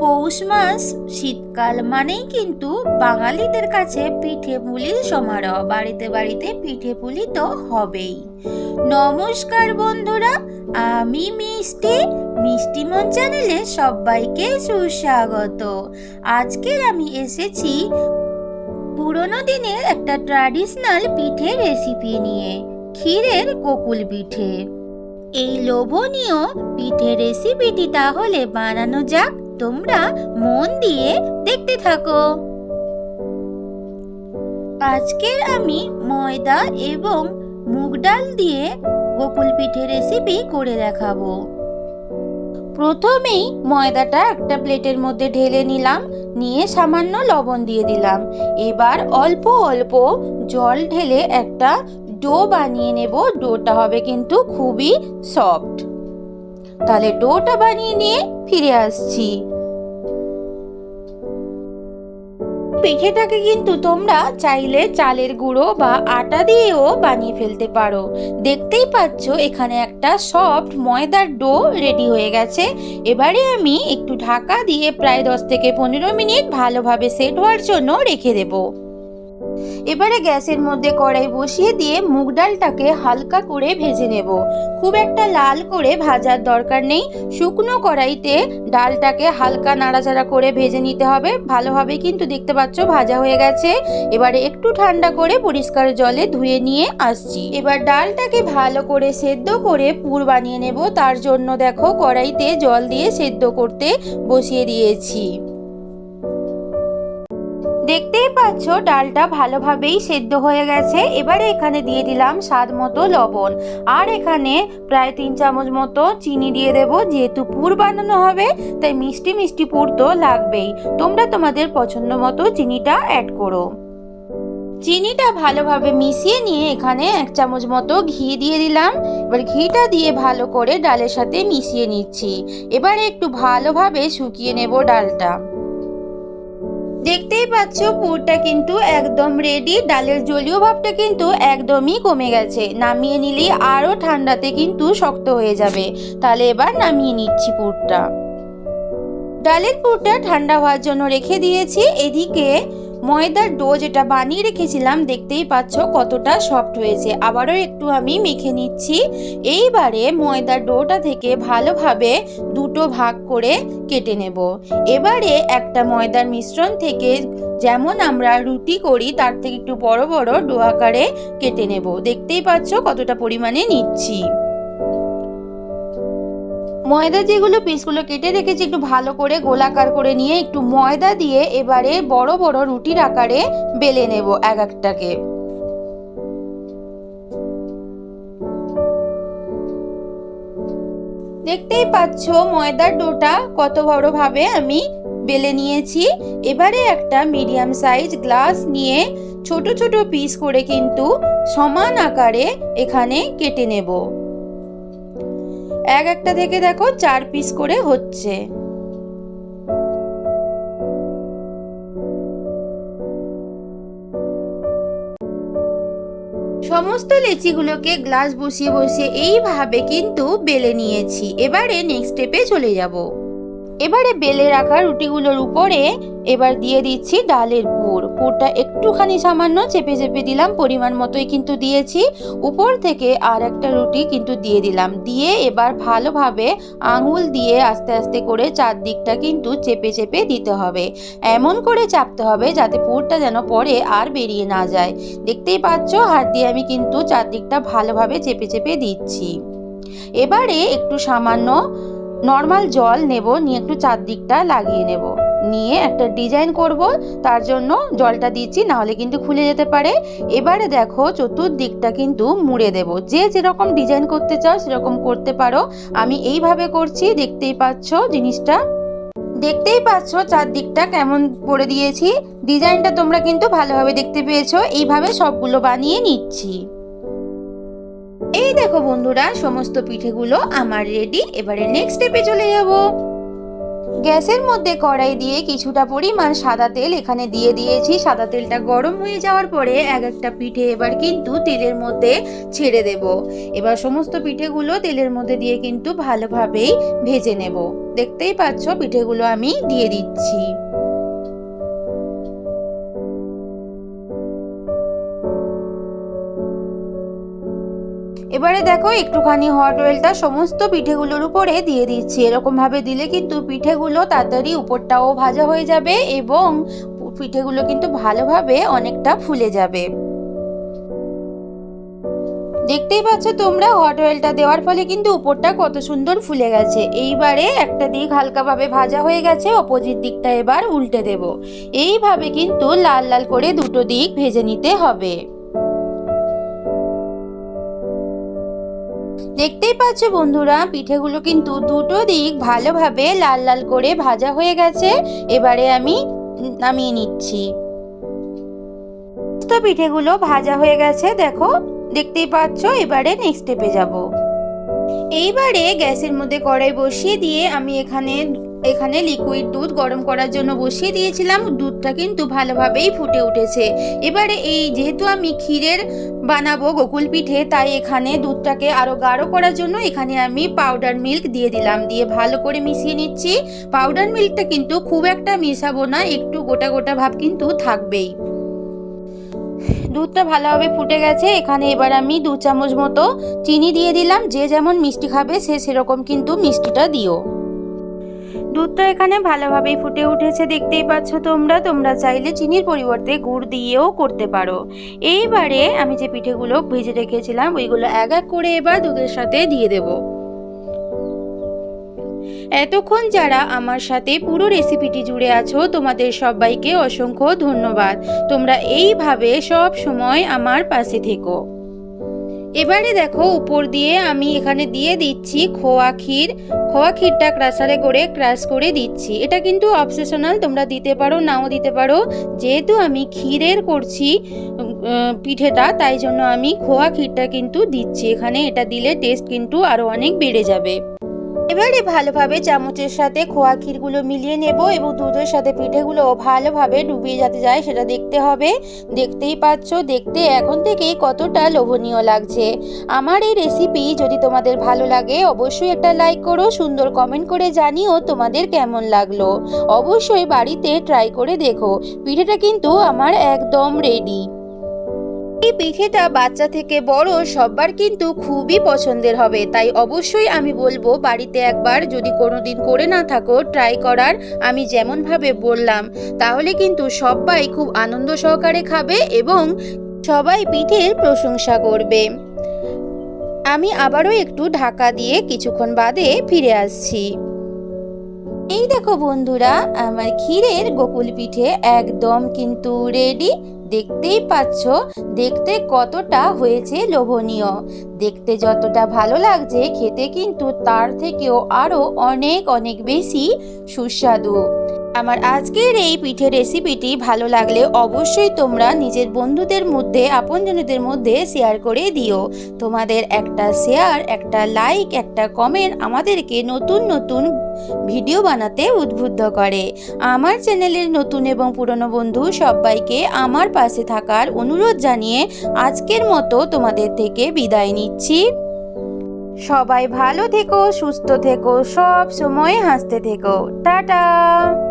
পৌষ মাস শীতকাল মানেই কিন্তু বাঙালিদের কাছে পিঠে পুলির সমারোহ। বাড়িতে বাড়িতে পিঠে পুলি তো হবেই। নমস্কার বন্ধুরা, আমি মিষ্টি। মিষ্টি মন চ্যানেলে সবাইকে সুস্বাগত। আজকের আমি এসেছি পুরোনো দিনের একটা ট্র্যাডিশনাল পিঠে রেসিপি নিয়ে, ক্ষীরের কোকুল পিঠে। এই লোভনীয় পিঠে রেসিপিটি তাহলে বানানো যাক, তোমরা মন দিয়ে দেখতে থাকো। আজকের আমি ময়দা এবং মুগ ডাল দিয়ে গোকুল পিঠে রেসিপি করে দেখাবো। প্রথমেই ময়দাটা একটা প্লেটের মধ্যে ঢেলে নিলাম, নিয়ে সামান্য লবণ দিয়ে দিলাম। এবার অল্প অল্প জল ঢেলে একটা ডো বানিয়ে নেব। ডোটা হবে কিন্তু খুবই সফট। তাহলে ডোটা বানিয়ে নিয়ে ফিরে আসছি। পিঠেটাকে কিন্তু তোমরা চাইলে চালের গুঁড়ো বা আটা দিয়েও বানিয়ে ফেলতে পারো। দেখতেই পাচ্ছ, এখানে একটা সফট ময়দার ডো রেডি হয়ে গেছে। এবারে আমি একটু ঢাকা দিয়ে প্রায় দশ থেকে পনেরো মিনিট ভালোভাবে সেট হওয়ার জন্য রেখে দেবো। এবারে গ্যাসের মধ্যে কড়াই বসিয়ে দিয়ে মুগ ডালটাকে হালকা করে ভেজে নেব। খুব একটা লাল করে ভাজার দরকার নেই। শুকনো কড়াইতে ডালটাকে হালকা নাড়াচাড়া করে ভেজে নিতে হবে। ভালোভাবে কিন্তু দেখতে পাচ্ছ ভাজা হয়ে গেছে। এবারে একটু ঠান্ডা করে পরিষ্কার জলে ধুয়ে নিয়ে আসছি। এবার ডালটাকে ভালো করে সেদ্ধ করে পুর বানিয়ে নেব। তার জন্য দেখো কড়াইতে জল দিয়ে সেদ্ধ করতে বসিয়ে দিয়েছি। দেখতেই পাচ্ছ, ডালটা ভালোভাবেই সেদ্ধ হয়ে গেছে। এবারে এখানে দিয়ে দিলাম স্বাদ মতো লবণ। আর এখানে প্রায় তিন চামচ মতো চিনি দিয়ে দেব, যেহেতু পুর বানানো হবে, তাই মিষ্টি মিষ্টি পুর তো লাগবেই। তোমরা তোমাদের পছন্দ মতো চিনিটা অ্যাড করো। চিনিটা ভালোভাবে মিশিয়ে নিয়ে এখানে এক চামচ মতো ঘি দিয়ে দিলাম। এবার ঘিটা দিয়ে ভালো করে ডালের সাথে মিশিয়ে নিচ্ছি। এবারে একটু ভালোভাবে শুকিয়ে নেব ডালটা। দেখতেই পাচ্ছ, পুরটা কিন্তু একদম রেডি ডালের জলীয় ভাবটা কিন্তু একদমই কমে গেছে। নামিয়ে নিলেই আরও ঠান্ডাতে কিন্তু শক্ত হয়ে যাবে। তাহলে এবার নামিয়ে নিচ্ছি পুরটা। ডালের পুরটা ঠান্ডা হওয়ার জন্য রেখে দিয়েছি। এদিকে ময়দার ডো যেটা বানিয়ে রেখেছিলাম, দেখতেই পাচ্ছ কতটা সফট হয়েছে। আবারও একটু আমি মেখে নিচ্ছি। এইবারে ময়দার ডোটা থেকে ভালোভাবে দুটো ভাগ করে কেটে নেব। এবারে একটা ময়দার মিশ্রণ থেকে যেমন আমরা রুটি করি, তার থেকে একটু বড় বড় ডো আকারে কেটে নেব। দেখতেই পাচ্ছ কতটা পরিমাণে নিচ্ছি। ময়দা যেগুলো পিসগুলো কেটে রেখেছি, একটু ভালো করে গোলাকার করে নিয়ে একটু ময়দা দিয়ে এবারে বড় বড় রুটির আকারে বেলে নেব এক একটাকে। দেখতেই পাচ্ছ ময়দার ডোটা কত বড় ভাবে আমি বেলে নিয়েছি। এবারে একটা মিডিয়াম সাইজ গ্লাস নিয়ে ছোট ছোট পিস করে কিন্তু সমান আকারে এখানে কেটে নেব। এক একটা থেকে দেখো চার পিস করে হচ্ছে। সমস্ত লেচিগুলোকে গ্লাস বসিয়ে বসিয়ে এইভাবে কিন্তু বেলে নিয়েছি। এবারে নেক্সট স্টেপে চলে যাব। এবারে বেলে রাখা রুটিগুলোর উপরে এবার দিয়ে দিচ্ছি ডালের পুর। পুরটা একটুখানি সামান্য চেপে চেপে দিলাম, পরিমাণ মতোই কিন্তু দিয়েছি। উপর থেকে আর একটা রুটি কিন্তু দিয়ে দিলাম। দিয়ে এবার ভালোভাবে আঙুল দিয়ে আস্তে আস্তে করে চারদিকটা কিন্তু চেপে চেপে দিতে হবে। এমন করে চাপতে হবে যাতে পুরটা যেন পরে আর বেরিয়ে না যায়। দেখতেই পাচ্ছ, হাত দিয়ে আমি কিন্তু চারদিকটা ভালোভাবে চেপে চেপে দিচ্ছি। এবারে একটু সামান্য নর্মাল জল নেব, নিয়ে একটু চারদিকটা লাগিয়ে নেব। নিয়ে একটা ডিজাইন করব, তার জন্য জলটা দিচ্ছি, নাহলে কিন্তু খুলে যেতে পারে। এবারে দেখো, চতুর্দিকটা কিন্তু মুড়ে দেব। যে যেরকম ডিজাইন করতে চাও, সেরকম করতে পারো। আমি এইভাবে করছি, দেখতেই পাচ্ছ জিনিসটা। দেখতেই পাচ্ছ চারদিকটা কেমন করে দিয়েছি। ডিজাইনটা তোমরা কিন্তু ভালোভাবে দেখতে পেয়েছ। এইভাবে সবগুলো বানিয়ে নিচ্ছি। এই দেখো বন্ধুরা, সমস্ত পিঠেগুলো আমার রেডি এবারে নেক্সট স্টেপে চলে যাব। গ্যাসের মধ্যে কড়াই দিয়ে কিছুটা পরিমাণ সাদা তেল এখানে দিয়ে দিয়েছি। সাদা তেলটা গরম হয়ে যাওয়ার পরে এক একটা পিঠে এবার কিন্তু তেলের মধ্যে ছেড়ে দেব। এবার সমস্ত পিঠেগুলো তেলের মধ্যে দিয়ে কিন্তু ভালোভাবেই ভেজে নেব। দেখতেই পাচ্ছ, পিঠেগুলো আমি দিয়ে দিচ্ছি। এবারে দেখো একটুখানি হট অয়েলটা সমস্ত পিঠেগুলোর উপরে দিয়ে দিচ্ছি। এরকম ভাবে দিলে কিন্তু পিঠেগুলো তাড়াতাড়ি উপরটাও ভাজা হয়ে যাবে এবং পিঠেগুলো কিন্তু ভালোভাবে অনেকটা ফুলে যাবে। দেখতেই পাচ্ছ তোমরা হট অয়েলটা দেওয়ার ফলে কিন্তু উপরটা কত সুন্দর ফুলে গেছে। এইবারে একটা দিক হালকাভাবে ভাজা হয়ে গেছে, অপোজিট দিকটা এবার উল্টে দেব। এইভাবে কিন্তু লাল লাল করে দুটো দিক ভেজে নিতে হবে। দেখতেই পাচ্ছ বন্ধুরা, পিঠেগুলো কিন্তু দুটো দিক ভালোভাবে লাল লাল করে ভাজা হয়ে গেছে। এবারে আমি নামিয়ে নিচ্ছি। পিঠেগুলো ভাজা হয়ে গেছে, দেখো, দেখতেই পাচ্ছ, এবারে নেক্সট স্টেপে যাব। এইবারে গ্যাসের মধ্যে কড়াই বসিয়ে দিয়ে আমি এখানে এখানে লিকুইড দুধ গরম করার জন্য বসিয়ে দিয়েছিলাম। দুধটা কিন্তু ভালোভাবেই ফুটে উঠেছে। এবারে এই যেহেতু আমি ক্ষীরের বানাবো গোকুল পিঠে, তাই এখানে দুধটাকে আরও গাঢ় করার জন্য এখানে আমি পাউডার মিল্ক দিয়ে দিলাম। দিয়ে ভালো করে মিশিয়ে নিচ্ছি। পাউডার মিল্কটা কিন্তু খুব একটা মেশাবো না, একটু গোটা গোটা ভাব কিন্তু থাকবেই। দুধটা ভালোভাবে ফুটে গেছে। এখানে এবার আমি দু চামচ মতো চিনি দিয়ে দিলাম। যে যেমন মিষ্টি খাবে, সে সেরকম কিন্তু মিষ্টিটা দিও। দুধটা এখানে ভালোভাবেই ফুটে উঠেছে, দেখতেই পাচ্ছ তোমরা। তোমরা চাইলে চিনির পরিবর্তে গুড় দিয়েও করতে পারো। এইবারে আমি যে পিঠেগুলো ভেজে রেখেছিলাম, ওইগুলো এক এক করে এবার দুধের সাথে দিয়ে দেবো। এতক্ষণ যারা আমার সাথে পুরো রেসিপিটি জুড়ে আছো, তোমাদের সবাইকে অসংখ্য ধন্যবাদ। তোমরা এইভাবে সব সময় আমার পাশে থেকো। এবারে দেখো, উপর দিয়ে আমি এখানে দিয়ে দিচ্ছি খোয়া ক্ষীর। খোয়া ক্ষীরটা ক্রাশারে করে ক্রাশ করে দিচ্ছি। এটা কিন্তু অবসেশনাল, তোমরা দিতে পারো, নাও দিতে পারো। যেহেতু আমি ক্ষীরের করছি পিঠেটা, তাই জন্য আমি খোয়া ক্ষীরটা কিন্তু দিচ্ছি। এখানে এটা দিলে টেস্ট কিন্তু আরও অনেক বেড়ে যাবে। এবারে ভালোভাবে চামচের সাথে খোয়া ক্ষীরগুলো মিলিয়ে নেব এবং দুধের সাথে পিঠেগুলো ভালোভাবে ডুবিয়ে যাতে যায় সেটা দেখতে হবে। দেখতেই পাচ্ছ, দেখতে এখন থেকেই কতটা লোভনীয় লাগছে। আমার এই রেসিপি যদি তোমাদের ভালো লাগে, অবশ্যই একটা লাইক করো, সুন্দর কমেন্ট করে জানিও তোমাদের কেমন লাগল। অবশ্যই বাড়িতে ট্রাই করে দেখো। পিঠেটা কিন্তু আমার একদম রেডি এই পিঠেটা বাচ্চা থেকে বড় সবার কিন্তু খুবই পছন্দের হবে, তাই অবশ্যই আমি বলব বাড়িতে একবার যদি কোনোদিন করে না থাকো ট্রাই করার আমি যেমনভাবে বললাম, তাহলে কিন্তু সবাই খুব আনন্দ সহকারে খাবে এবং সবাই পিঠের প্রশংসা করবে। আমি আবারও একটু ঢাকা দিয়ে কিছুক্ষণ বাদে ফিরে আসছি। এই দেখো বন্ধুরা, আমার ক্ষীরের গোকুল পিঠে একদম কিন্তু রেডি দেখতেই পাচ্ছ, দেখতে কতটা হয়েছে লোভনীয়। দেখতে যতটা ভালো লাগছে, খেতে কিন্তু তার থেকেও আরও অনেক অনেক বেশি সুস্বাদু। আমার আজকের এই পিঠের রেসিপিটি ভালো লাগলে অবশ্যই তোমরা নিজের বন্ধুদের মধ্যে, আপনজনদের মধ্যে শেয়ার করে দিও। তোমাদের একটা শেয়ার একটা লাইক একটা কমেন্ট আমাদেরকে নতুন নতুন ভিডিও বানাতে উদ্বুদ্ধ করে। আমার চ্যানেলের নতুন এবং পুরনো বন্ধু সবাইকে আমার পাশে থাকার অনুরোধ জানিয়ে আজকের মতো তোমাদের থেকে বিদায় নিচ্ছি। সবাই ভালো থেকো, সুস্থ থেকো, সব সময় হাসতে থেকো। টাটা!